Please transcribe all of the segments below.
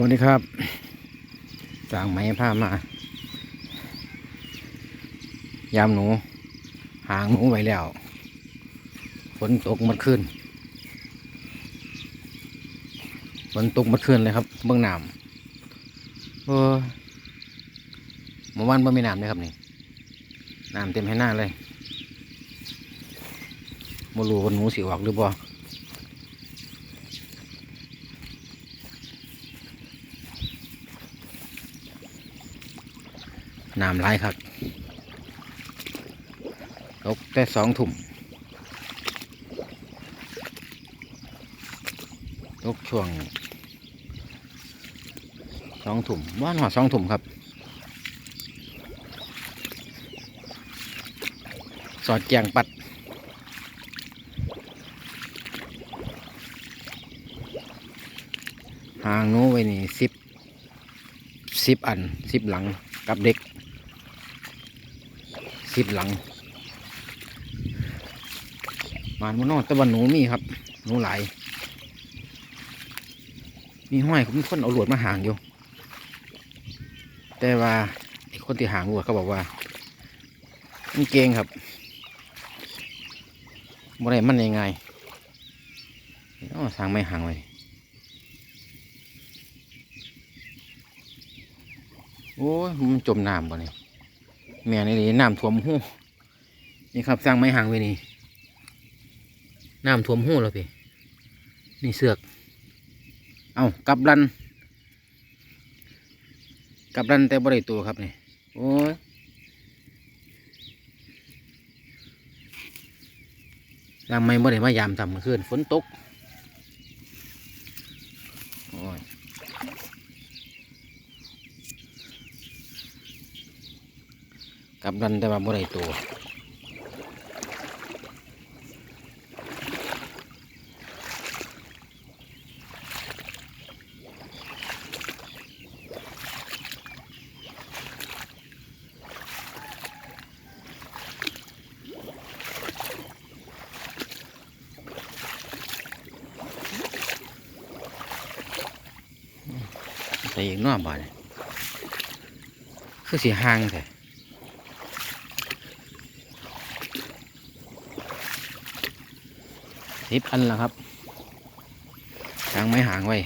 วัสดีครับจางไม้ผ้ามา ยามหนู หางหนูไว้แล้ว ฝนตกมัดขึ้น ฝนตกมัดขึ้นเลยครับ เบื้องน้ำเออเมื่อวานเ่มีน้ำเลยครับนี่ น้ำเต็มให้หน้าเลยมารู้วันหนูสิออกหรือบ่า น้ำไหลายครับตกแต่สองถุ่มตกช่วงสองถุ่มว่านหัวสองถุ่มครับ สอดแจงปัดหางนู้ไว้นี่สิบสิบอันสิบหลังกับเด็ก สิบหลังมานมันนอกต่วันหนูมีครับ หนูหลาย มีห้อยมีคนเอาหลวดมาห่างอยู่ แต่ว่าคนที่หางหลวดเขาบอกว่ามันเก่งครับบ่ได้มันยังไงอ๋อสร้างไม่ห่างไว้โอ้ยมันจมน้ำบ่เนี่ย แม่นี่เลยน้ำท่วมหูนี่ครับสร้างไม้ห่างไว้นี่น้ำท่วมหูแล้วพี่นี่เสือก เอากลับรันกลับรันแต่บ่ได้ตัวครับนี่โอ้ยยามไม่บ่ได้มายามทำเมื่อคืนฝนตกโอ้ย กับดันแต่ว่าบ่ได้ตัวใส่อีกน้อบ่เนี่ยคือสีห่างแท้ สิบอันแล้วครับทางไม้ห่างไว้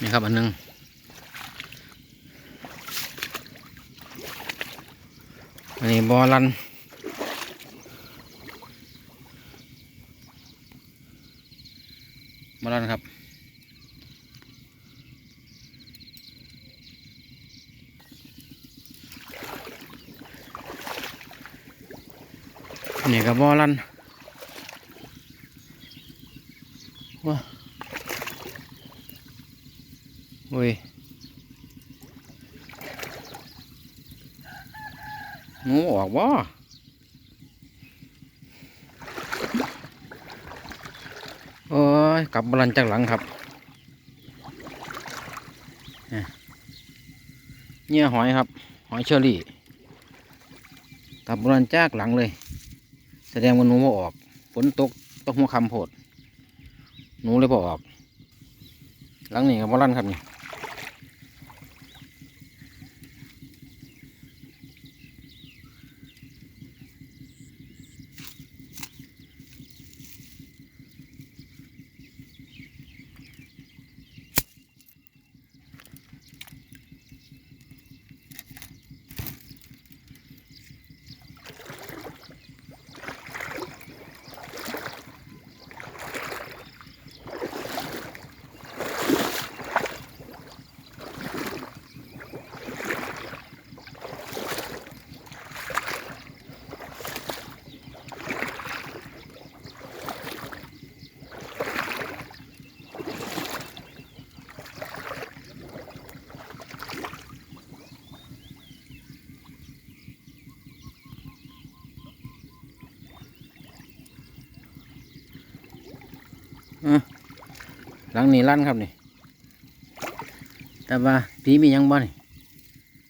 นี่ครับอันหนึงอันนี้บอลันมาแล้วนครับ นี่กับบอลันว้าโอ้ยหนูออกบ่โอ้ยกลับบอลันจากหลังครับเนี่ยหอยครับ หอยเชอรี่กับบอลันจากหลังเลย ดงว่าหนูบ่ออกฝนตกตกหัวคำโพดหนูเลยบ่ออก หลังนี้กับบอลันครับนี่ หลังนี้ลั่นครับนี่ แต่ว่าผีมียังบ่นี่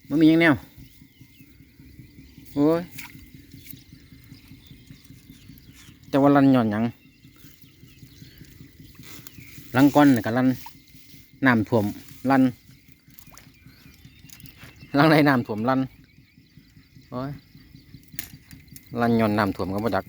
มันมียังแนว โอ้ย แต่ว่าลั่นหย่อนยังลังก้อนนี่ก็ลันน้ำท่วมลันลังไรน้ำท่วมลันโอ้ยลันย้อนน้ำท่วมก็บ่จัก